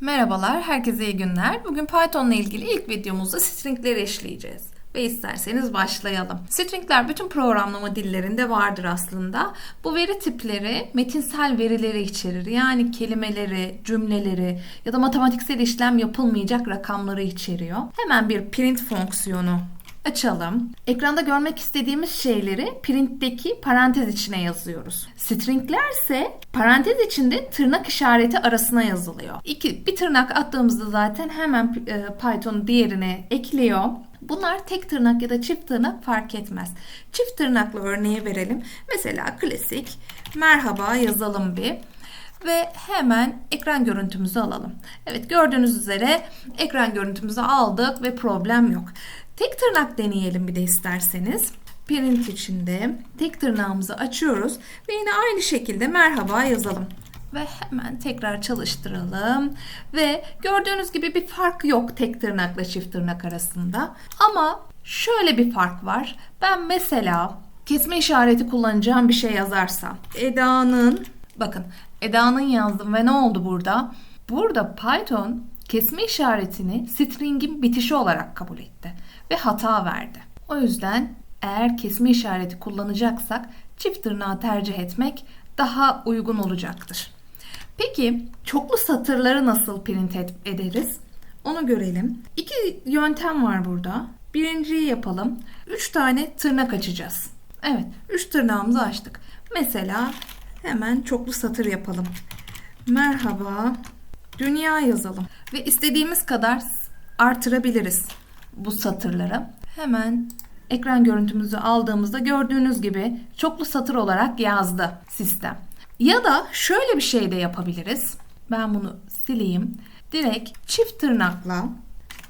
Merhabalar, herkese iyi günler. Bugün Python ile ilgili ilk videomuzda stringleri işleyeceğiz. Ve isterseniz başlayalım. Stringler bütün programlama dillerinde vardır aslında. Bu veri tipleri metinsel verileri içerir. Yani kelimeleri, cümleleri ya da matematiksel işlem yapılmayacak rakamları içeriyor. Hemen bir print fonksiyonu açalım. Ekranda görmek istediğimiz şeyleri printteki parantez içine yazıyoruz. Stringler ise parantez içinde tırnak işareti arasına yazılıyor. İki, bir tırnak attığımızda zaten hemen e, Python diğerine ekliyor. Bunlar tek tırnak ya da çift tırnak fark etmez. Çift tırnaklı örneği verelim. Mesela klasik merhaba yazalım bir ve hemen ekran görüntümüzü alalım. Evet gördüğünüz üzere ekran görüntümüzü aldık ve problem yok. Tek tırnak deneyelim bir de isterseniz. Print içinde tek tırnağımızı açıyoruz ve yine aynı şekilde merhaba yazalım. Ve hemen tekrar çalıştıralım. Ve gördüğünüz gibi bir fark yok tek tırnakla çift tırnak arasında. Ama şöyle bir fark var. Ben mesela kesme işareti kullanacağım bir şey yazarsam Eda'nın bakın Eda'nın yazdım ve ne oldu burada? Burada Python kesme işaretini string'in bitişi olarak kabul etti ve hata verdi. O yüzden eğer kesme işareti kullanacaksak çift tırnağı tercih etmek daha uygun olacaktır. Peki çoklu satırları nasıl print ederiz? Onu görelim. İki yöntem var burada. Birinciyi yapalım. Üç tane tırnak açacağız. Evet, üç tırnağımızı açtık. Mesela hemen çoklu satır yapalım. Merhaba, dünya yazalım. Ve istediğimiz kadar artırabiliriz bu satırları. Hemen ekran görüntümüzü aldığımızda gördüğünüz gibi çoklu satır olarak yazdı sistem. Ya da şöyle bir şey de yapabiliriz. Ben bunu sileyim. Direkt çift tırnakla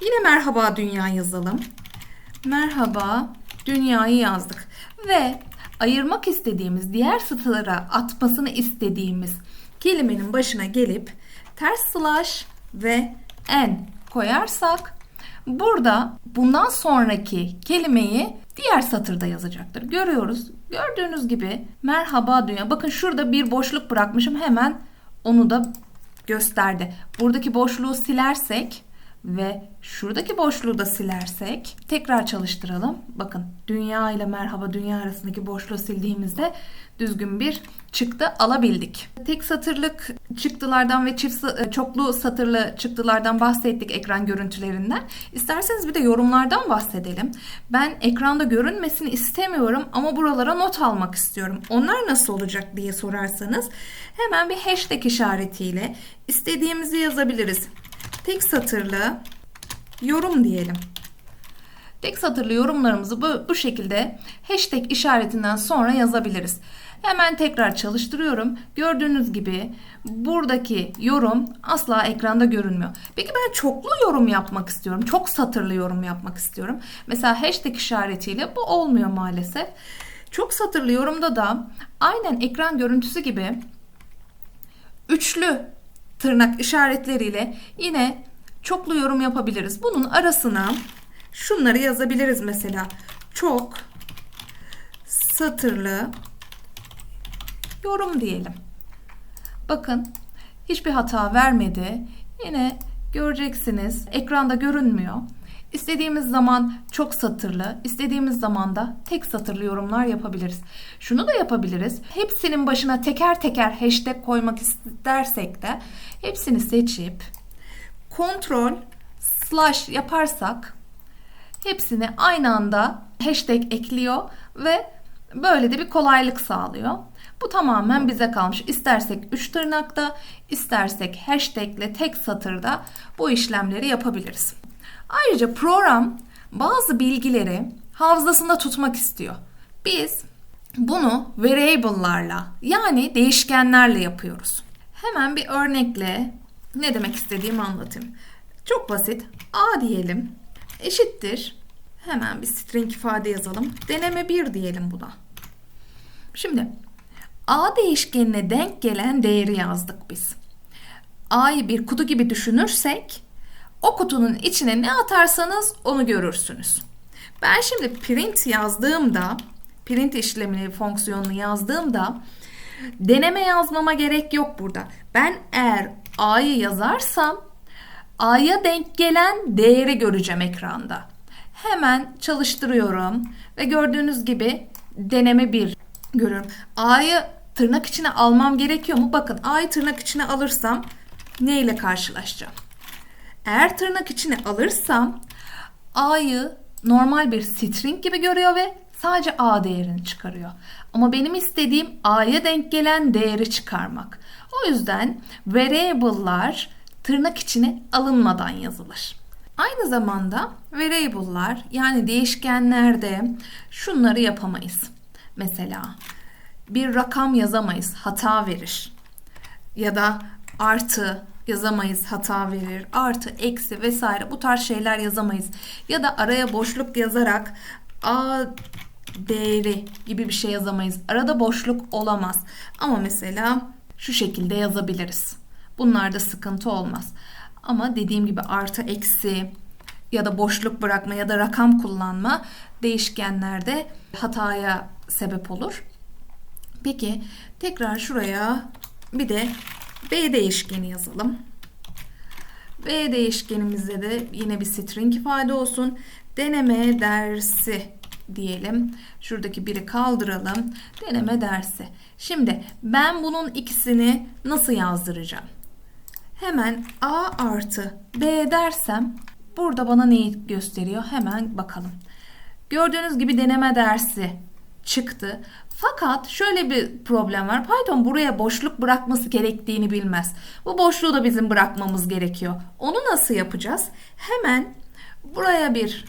yine merhaba dünya yazalım. Merhaba dünyayı yazdık. Ve ayırmak istediğimiz diğer satırlara atmasını istediğimiz kelimenin başına gelip ters slash ve n koyarsak burada bundan sonraki kelimeyi diğer satırda yazacaktır. Görüyoruz. Gördüğünüz gibi merhaba dünya. Bakın şurada bir boşluk bırakmışım. Hemen onu da gösterdi. Buradaki boşluğu silersek ve şuradaki boşluğu da silersek tekrar çalıştıralım. Bakın dünya ile merhaba dünya arasındaki boşluğu sildiğimizde düzgün bir çıktı alabildik. Tek satırlık çıktılardan ve çift e, çoklu satırlı çıktılardan bahsettik ekran görüntülerinden. İsterseniz bir de yorumlardan bahsedelim. Ben ekranda görünmesini istemiyorum ama buralara not almak istiyorum. Onlar nasıl olacak diye sorarsanız hemen bir hashtag işaretiyle istediğimizi yazabiliriz tek satırlı yorum diyelim. Tek satırlı yorumlarımızı bu, bu şekilde hashtag işaretinden sonra yazabiliriz. Hemen tekrar çalıştırıyorum. Gördüğünüz gibi buradaki yorum asla ekranda görünmüyor. Peki ben çoklu yorum yapmak istiyorum. Çok satırlı yorum yapmak istiyorum. Mesela hashtag işaretiyle bu olmuyor maalesef. Çok satırlı yorumda da aynen ekran görüntüsü gibi üçlü tırnak işaretleriyle yine çoklu yorum yapabiliriz. Bunun arasına şunları yazabiliriz mesela. Çok satırlı yorum diyelim. Bakın hiçbir hata vermedi. Yine göreceksiniz ekranda görünmüyor. İstediğimiz zaman çok satırlı, istediğimiz zaman da tek satırlı yorumlar yapabiliriz. Şunu da yapabiliriz. Hepsinin başına teker teker hashtag koymak istersek de hepsini seçip kontrol slash yaparsak hepsini aynı anda hashtag ekliyor ve böyle de bir kolaylık sağlıyor. Bu tamamen bize kalmış. İstersek 3 tırnakta, istersek hashtag ile tek satırda bu işlemleri yapabiliriz. Ayrıca program bazı bilgileri hafızasında tutmak istiyor. Biz bunu variable'larla yani değişkenlerle yapıyoruz. Hemen bir örnekle ne demek istediğimi anlatayım. Çok basit. A diyelim. Eşittir. Hemen bir string ifade yazalım. Deneme 1 diyelim buna. Şimdi A değişkenine denk gelen değeri yazdık biz. A'yı bir kutu gibi düşünürsek o kutunun içine ne atarsanız onu görürsünüz. Ben şimdi print yazdığımda, print işlemini, fonksiyonunu yazdığımda deneme yazmama gerek yok burada. Ben eğer A'yı yazarsam A'ya denk gelen değeri göreceğim ekranda. Hemen çalıştırıyorum ve gördüğünüz gibi deneme 1 görüyorum. A'yı tırnak içine almam gerekiyor mu? Bakın A'yı tırnak içine alırsam ne ile karşılaşacağım? Eğer tırnak içine alırsam A'yı normal bir string gibi görüyor ve sadece A değerini çıkarıyor. Ama benim istediğim A'ya denk gelen değeri çıkarmak. O yüzden variable'lar tırnak içine alınmadan yazılır. Aynı zamanda variable'lar yani değişkenlerde şunları yapamayız. Mesela bir rakam yazamayız, hata verir. Ya da artı yazamayız, hata verir. Artı, eksi vesaire bu tarz şeyler yazamayız. Ya da araya boşluk yazarak a değeri gibi bir şey yazamayız. Arada boşluk olamaz. Ama mesela şu şekilde yazabiliriz. Bunlarda sıkıntı olmaz. Ama dediğim gibi artı eksi ya da boşluk bırakma ya da rakam kullanma değişkenlerde hataya sebep olur. Peki tekrar şuraya bir de B değişkeni yazalım. B değişkenimizde de yine bir string ifade olsun. Deneme dersi diyelim. Şuradaki biri kaldıralım. Deneme dersi. Şimdi ben bunun ikisini nasıl yazdıracağım? Hemen A artı B dersem burada bana neyi gösteriyor? Hemen bakalım. Gördüğünüz gibi deneme dersi çıktı. Fakat şöyle bir problem var. Python buraya boşluk bırakması gerektiğini bilmez. Bu boşluğu da bizim bırakmamız gerekiyor. Onu nasıl yapacağız? Hemen buraya bir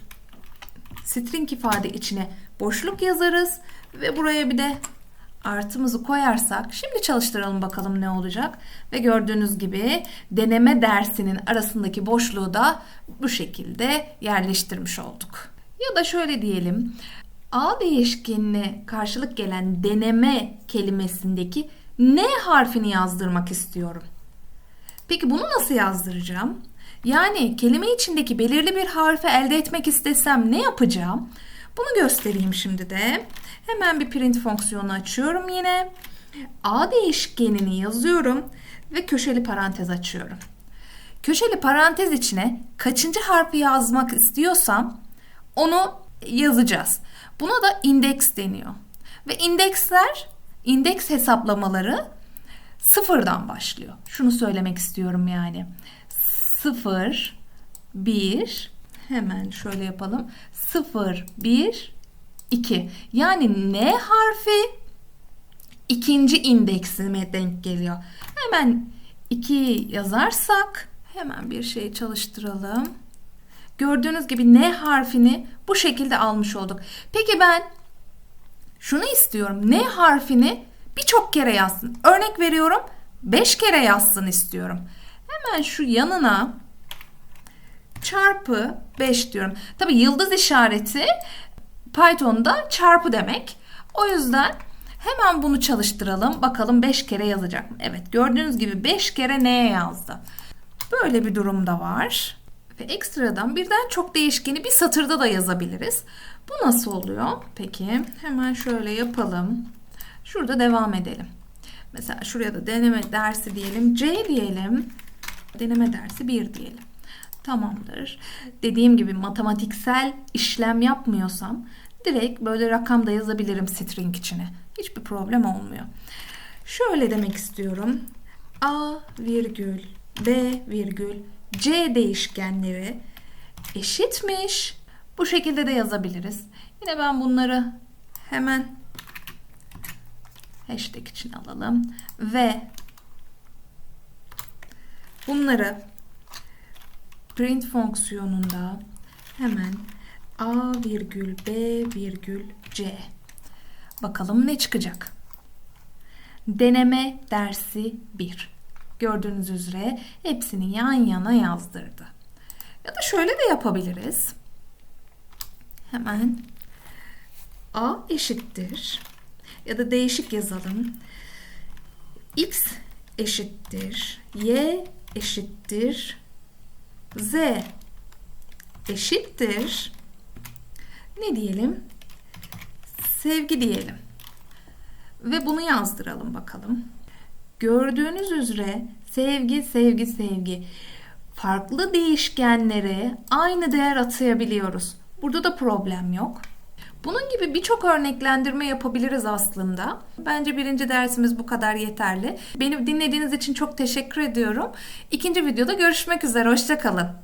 string ifade içine boşluk yazarız ve buraya bir de artımızı koyarsak şimdi çalıştıralım bakalım ne olacak. Ve gördüğünüz gibi deneme dersinin arasındaki boşluğu da bu şekilde yerleştirmiş olduk. Ya da şöyle diyelim. A değişkenine karşılık gelen deneme kelimesindeki N harfini yazdırmak istiyorum. Peki bunu nasıl yazdıracağım? Yani kelime içindeki belirli bir harfi elde etmek istesem ne yapacağım? Bunu göstereyim şimdi de. Hemen bir print fonksiyonu açıyorum yine. A değişkenini yazıyorum ve köşeli parantez açıyorum. Köşeli parantez içine kaçıncı harfi yazmak istiyorsam onu yazacağız. Buna da indeks deniyor. Ve indeksler, indeks hesaplamaları sıfırdan başlıyor. Şunu söylemek istiyorum yani. Sıfır, bir, hemen şöyle yapalım. Sıfır, bir, iki. Yani N harfi ikinci indeksime denk geliyor. Hemen 2 yazarsak hemen bir şey çalıştıralım. Gördüğünüz gibi N harfini bu şekilde almış olduk. Peki ben şunu istiyorum. N harfini birçok kere yazsın. Örnek veriyorum 5 kere yazsın istiyorum. Hemen şu yanına çarpı 5 diyorum. Tabi yıldız işareti Python'da çarpı demek. O yüzden hemen bunu çalıştıralım. Bakalım 5 kere yazacak mı? Evet gördüğünüz gibi 5 kere N yazdı. Böyle bir durum da var. Ve ekstradan birden çok değişkeni bir satırda da yazabiliriz. Bu nasıl oluyor? Peki hemen şöyle yapalım. Şurada devam edelim. Mesela şuraya da deneme dersi diyelim. C diyelim. Deneme dersi 1 diyelim. Tamamdır. Dediğim gibi matematiksel işlem yapmıyorsam direkt böyle rakam da yazabilirim string içine. Hiçbir problem olmuyor. Şöyle demek istiyorum. A virgül B virgül C değişkenleri eşitmiş. Bu şekilde de yazabiliriz. Yine ben bunları hemen hashtag için alalım ve bunları print fonksiyonunda hemen a virgül b virgül c bakalım ne çıkacak. Deneme dersi 1. Gördüğünüz üzere hepsini yan yana yazdırdı. Ya da şöyle de yapabiliriz. Hemen a eşittir ya da değişik yazalım. x eşittir y eşittir z eşittir ne diyelim? Sevgi diyelim. Ve bunu yazdıralım bakalım. Gördüğünüz üzere sevgi, sevgi, sevgi. farklı değişkenlere aynı değer atayabiliyoruz. Burada da problem yok. Bunun gibi birçok örneklendirme yapabiliriz aslında. Bence birinci dersimiz bu kadar yeterli. Beni dinlediğiniz için çok teşekkür ediyorum. İkinci videoda görüşmek üzere. Hoşçakalın.